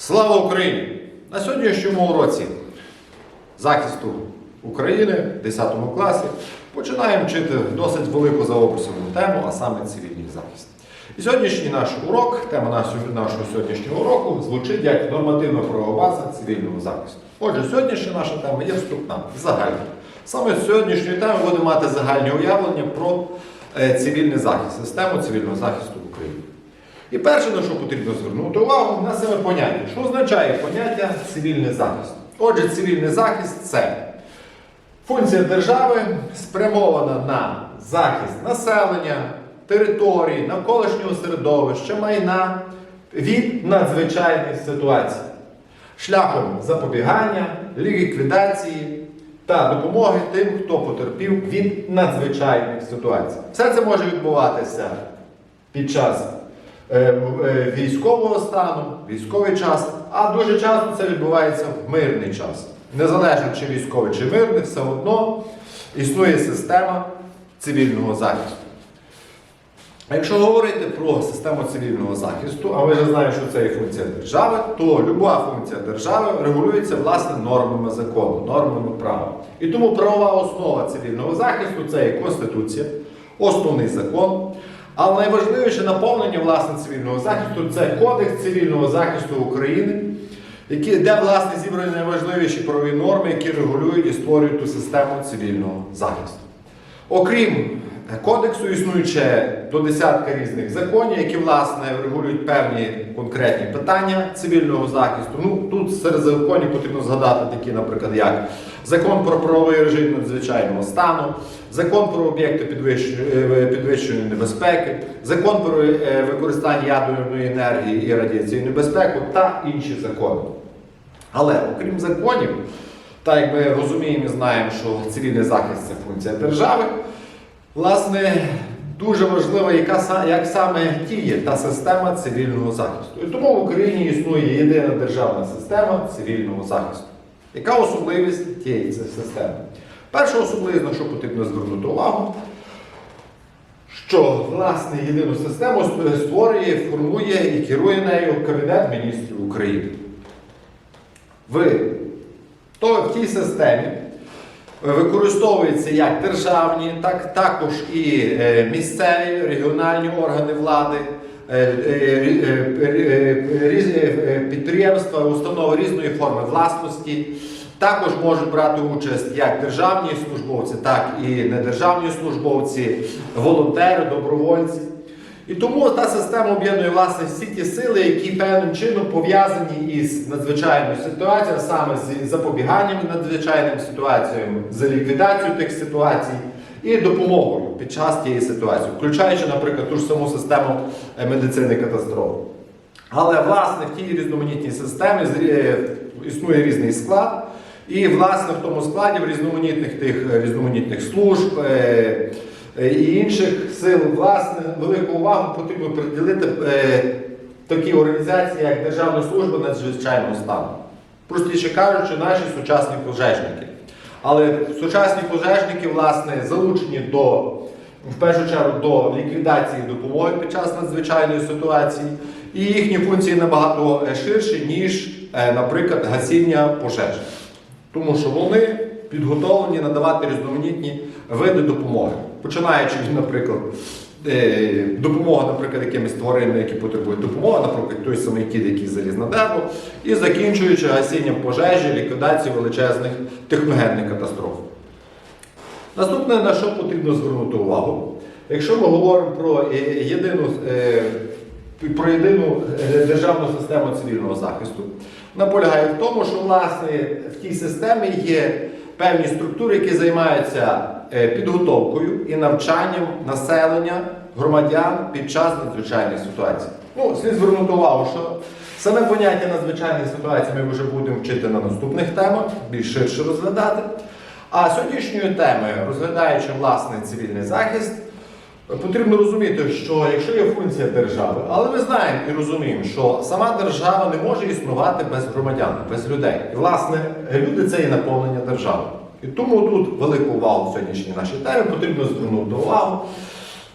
Слава Україні! На сьогоднішньому уроці захисту України в 10 класі починаємо вчити досить велику за тему, а саме цивільний захист. І сьогоднішній наш урок, тема нашого, сьогоднішнього уроку звучить як нормативна правова база цивільного захисту. Отже, сьогоднішня наша тема є вступна, загальна. Саме з сьогоднішньої теми будемо мати загальні уявлення про е, цивільний захист, систему цивільного захисту. І перше, на що потрібно звернути увагу, на саме поняття. Що означає поняття цивільний захист? Отже, цивільний захист це функція держави спрямована на захист населення, території, навколишнього середовища, майна від надзвичайних ситуацій, шляхом запобігання, ліквідації та допомоги тим, хто потерпів від надзвичайних ситуацій. Все це може відбуватися під час військового стану, військовий час, а дуже часто це відбувається в мирний час. Незалежно чи військовий, чи мирний, все одно існує система цивільного захисту. Якщо говорити про систему цивільного захисту, а ми вже знаємо, що це є функція держави, то люба функція держави регулюється власне нормами закону, нормами права. І тому правова основа цивільного захисту це є Конституція, основний закон. Але найважливіше наповнення власне цивільного захисту це Кодекс цивільного захисту України, які, де власне зібрані найважливіші правові норми, які регулюють і створюють ту систему цивільного захисту. Окрім кодексу, існує до десятка різних законів, які власне регулюють певні конкретні питання цивільного захисту. Ну тут серед законів потрібно згадати такі, наприклад, як закон про правовий режим надзвичайного стану, закон про об'єкти підвищеної, підвищеної небезпеки, закон про е, використання ядерної енергії і радіаційну безпеку та інші закони. Але окрім законів, так як ми розуміємо і знаємо, що цивільний захист це функція держави, власне, дуже важливо, яка, як саме діє та система цивільного захисту. І тому в Україні існує єдина державна система цивільного захисту. Яка особливість тієї системи? Перша особливість, на що потрібно звернути увагу, що власне єдину систему створює, формує і керує нею Кабінет міністрів України. В, то, в тій системі використовуються як державні, так також і е, місцеві, регіональні органи влади, е, е, різ- е, підприємства, установи різної форми власності. Також можуть брати участь як державні службовці, так і недержавні службовці, волонтери, добровольці. І тому та система об'єднує власне всі ті сили, які певним чином пов'язані із надзвичайною ситуацією, саме з запобіганням надзвичайним ситуаціям, з ліквідацією тих ситуацій і допомогою під час тієї ситуації, включаючи, наприклад, ту ж саму систему е, медицини катастроф. Але власне в тій різноманітній системі існує різний склад, і власне в тому складі в різноманітних тих е, різноманітних служб. Е, І інших сил, власне, велику увагу потрібно приділити е, такій організації, як Державна служба надзвичайного стану. Простіше кажучи, наші сучасні пожежники. Але сучасні пожежники, власне, залучені до, в першу чергу до ліквідації допомоги під час надзвичайної ситуації, і їхні функції набагато е, ширші, ніж, наприклад, гасіння пожеж. Тому що вони підготовлені надавати різноманітні види допомоги, починаючи наприклад, е, допомога, наприклад, якимись тваринам, які потребують допомоги, наприклад, той самий кіт, який заліз на дерево, і закінчуючи гасінням пожежі, ліквідацією величезних техногенних катастроф. Наступне, на що потрібно звернути увагу, якщо ми говоримо про е, єдину, е, про єдину державну систему цивільного захисту, вона полягає в тому, що власне в тій системі є певні структури, які займаються е, підготовкою і навчанням населення громадян під час надзвичайних ситуацій. Ну, слід звернути увагу, що саме поняття надзвичайних ситуацій ми вже будемо вчити на наступних темах, більш ширше розглядати. А сьогоднішньою темою, розглядаючи власне цивільний захист, потрібно розуміти, що якщо є функція держави, але ми знаємо і розуміємо, що сама держава не може існувати без громадян, без людей. І власне люди це є наповнення держави. І тому тут велику увагу в сьогоднішній нашій темі потрібно звернути увагу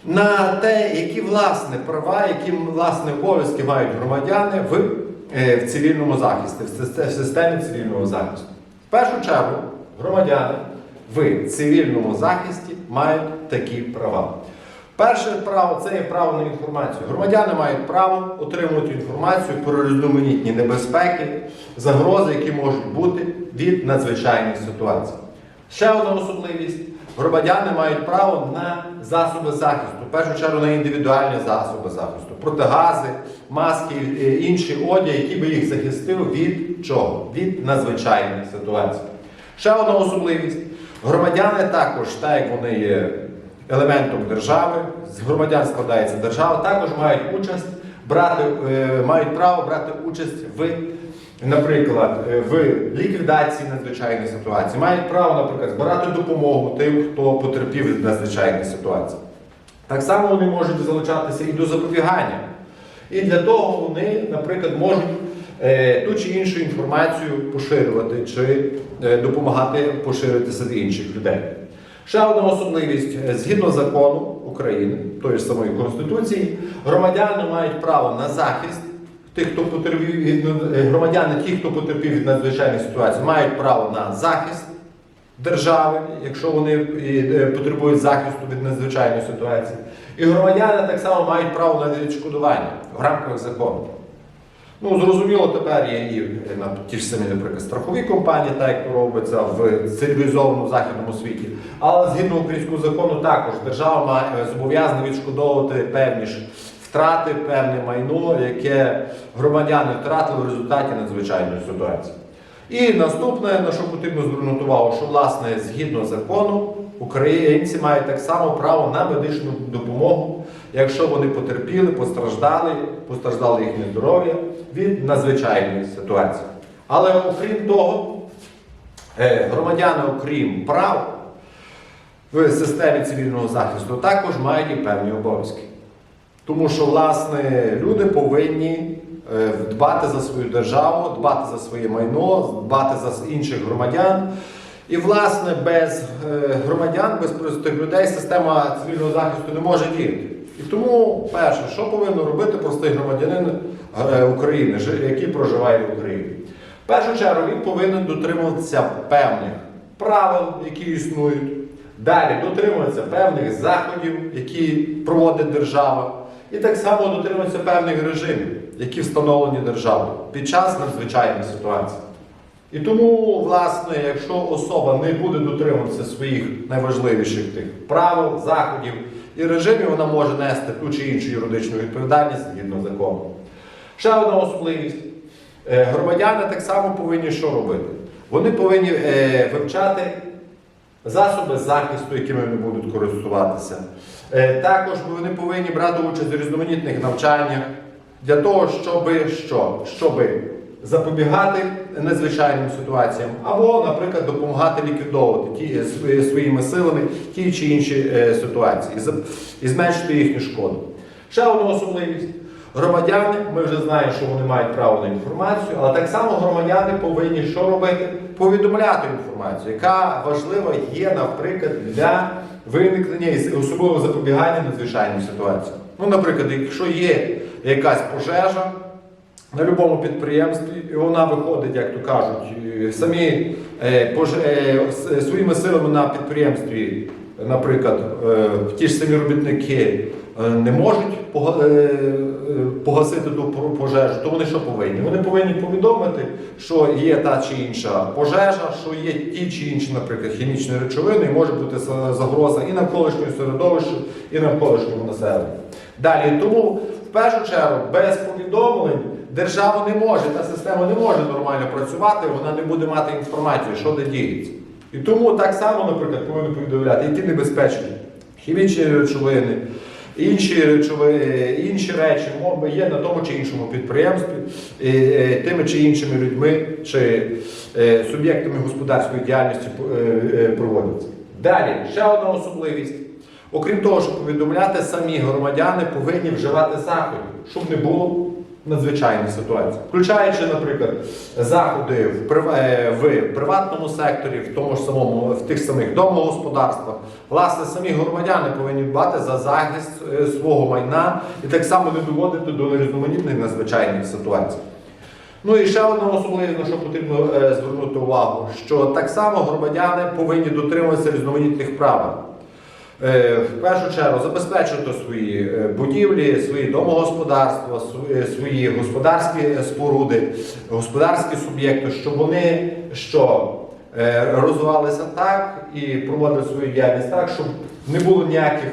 на те, які власне права, які власне обов'язки мають громадяни в е, в цивільному захисті, в системі цивільного захисту? В першу чергу, громадяни в цивільному захисті мають такі права. Перше право це є право на інформацію. Громадяни мають право отримувати інформацію про різноманітні небезпеки, загрози, які можуть бути від надзвичайних ситуацій. Ще одна особливість: громадяни мають право на засоби захисту, в першу чергу на індивідуальні засоби захисту, протигази, маски, е, інші одяг, які би їх захистив від чого? Від надзвичайних ситуацій. Ще одна особливість: громадяни також, так як вони є елементом держави, з громадян складається держава, також мають участь брати, е, мають право брати участь в, наприклад, е, в ліквідації надзвичайних ситуацій, мають право, наприклад, збирати допомогу тим, хто потерпів від надзвичайних ситуацій. Так само вони можуть залучатися і до запобігання. І для того вони, наприклад, можуть е, ту чи іншу інформацію поширювати чи допомагати поширити серед інших людей. Ще одна особливість Е, згідно закону України, тої ж самої Конституції, громадяни мають право на захист. Тих, хто потерпів від е, громадяни, ті, хто потерпів від надзвичайних ситуацій, мають право на захист держави, якщо вони е, потребують захисту від надзвичайної ситуації. І громадяни так само мають право на відшкодування в рамках закону. Ну, зрозуміло, тепер є і на ті ж самі, наприклад, страхові компанії, так як робиться в цивілізованому західному світі. Але згідно українського закону, також держава має зобов'язана відшкодовувати певні ж втрати, певне майно, яке громадяни втратили в результаті надзвичайної ситуації. І наступне, на що потрібно звернути увагу, що власне згідно закону українці мають так само право на медичну допомогу, якщо вони потерпіли, постраждали, постраждало їхнє здоров'я від надзвичайної ситуації. Але окрім того, е, громадяни, окрім прав в системі цивільного захисту, також мають і певні обов'язки. Тому що, власне, люди повинні е, дбати за свою державу, дбати за своє майно, дбати за інших громадян. І, власне, без е, громадян, без простих людей система цивільного захисту не може діяти. І тому, перше, що повинен робити простий громадянин е, України, який проживає в Україні? В першу чергу він повинен дотримуватися певних правил, які існують. Далі дотримуватися певних заходів, які проводить держава, і так само дотримуватися певних режимів, які встановлені державою під час надзвичайних ситуацій. І тому, власне, якщо особа не буде дотримуватися своїх найважливіших тих правил, заходів і режимів, вона може нести ту чи іншу юридичну відповідальність згідно закону. Ще одна особливість. Е, Громадяни так само повинні що робити? Вони повинні е, вивчати засоби захисту, якими вони будуть користуватися. Е, Також вони повинні брати участь у різноманітних навчаннях для того, щоб що? Щоби запобігати надзвичайним ситуаціям, або, наприклад, допомагати ліквідовувати ті, е, своїми силами ті чи інші е, ситуації і зменшити їхню шкоду. Ще одна особливість. Громадяни, ми вже знаємо, що вони мають право на інформацію, але так само громадяни повинні що робити? Повідомляти інформацію, яка важлива є, наприклад, для виникнення і особливо запобігання надзвичайним ситуаціям. Ну, наприклад, якщо є якась пожежа на будь-якому підприємстві, і вона виходить, як то кажуть, е, самі е, е, своїми силами на підприємстві, наприклад, ті ж самі робітники не можуть пога- погасити ту пожежу, то вони що повинні? Вони повинні повідомити, що є та чи інша пожежа, що є ті чи інші, наприклад, хімічні речовини, і може бути загроза і навколишньому середовищу, і навколишньому населенню. Далі, тому в першу чергу без повідомлень держава не може, та система не може нормально працювати, вона не буде мати інформацію, що де діється. І тому так само, наприклад, повинні повідомляти і ті небезпечні хімічні речовини, інші речовини, інші речі є на тому чи іншому підприємстві, е, тими чи іншими людьми чи е, суб'єктами господарської діяльності е, е, проводяться. Далі, ще одна особливість. Окрім того, щоб повідомляти, самі громадяни повинні вживати заходів, щоб не було надзвичайних ситуацій, включаючи, наприклад, заходи в, прив- е, в приватному секторі, в тому ж самому в тих самих домогосподарствах. Власне, самі громадяни повинні дбати за захист е, свого майна і так само не доводити до різноманітних надзвичайних ситуацій. Ну і ще одна особливість, на що потрібно е, звернути увагу, що так само громадяни повинні дотримуватися різноманітних правил. Е, В першу чергу забезпечувати свої е, будівлі, свої домогосподарства, свої- свої господарські е, споруди, господарські суб'єкти, щоб вони що е, розвивалися так і проводили свою діяльність так, щоб не було ніяких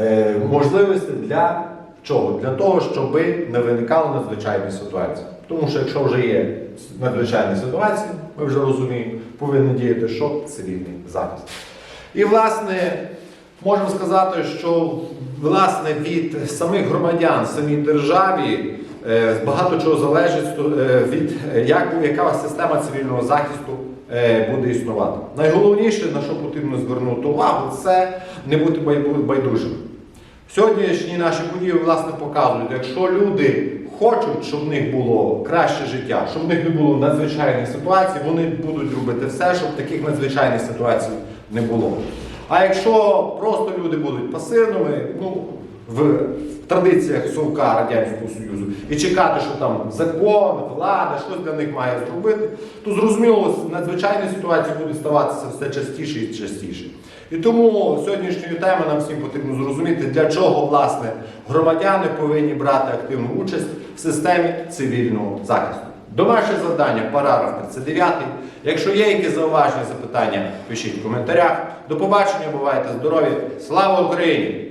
е, можливостей для чого? Для того, щоб не виникало надзвичайні ситуації. Тому що якщо вже є надзвичайні ситуації, ми вже розуміємо, повинні діяти що цивільний захист. І власне можемо сказати, що власне від самих громадян, самій державі е, багато чого залежить е, від як, яка система цивільного захисту е, буде існувати. Найголовніше, на що потрібно звернути увагу, це не бути байдужим. Сьогоднішні наші події власне показують, якщо люди хочуть, щоб в них було краще життя, щоб в них не було надзвичайних ситуацій, вони будуть робити все, щоб таких надзвичайних ситуацій не було. А якщо просто люди будуть пасивними, ну в традиціях совка Радянського Союзу і чекати, що там закон, влада, щось для них має зробити, то зрозуміло, надзвичайні ситуації будуть ставатися все частіше і частіше. І тому сьогоднішньої теми нам всім потрібно зрозуміти, для чого власне громадяни повинні брати активну участь в системі цивільного захисту. Домашнє завдання, параграф 39. Якщо є якісь зауваження, запитання, пишіть в коментарях. До побачення, бувайте здорові! Слава Україні!